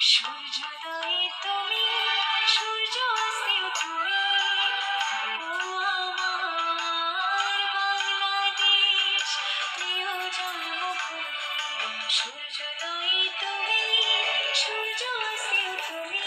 সূর্যোদয়ে তুমি সূর্য অস্তেও তুমি ও আমার বাংলাদেশ প্রিয় জন্মভূমি সূর্যোদয়ে তুমি সূর্য তুমি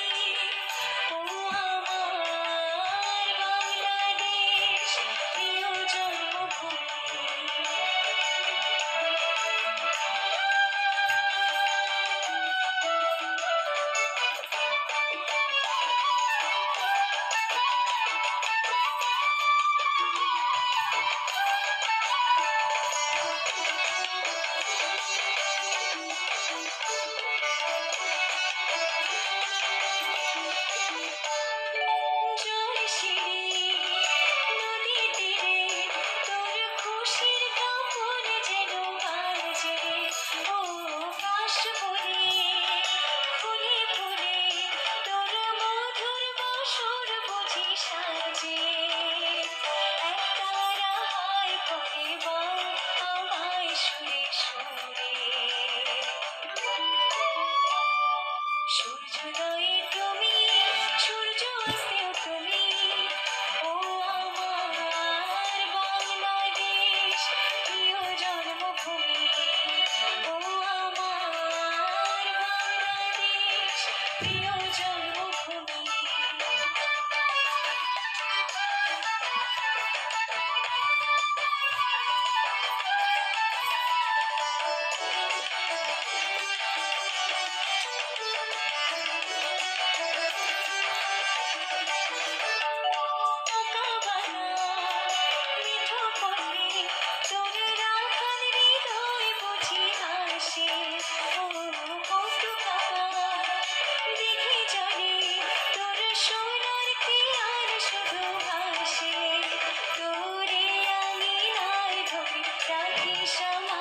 show.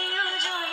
you join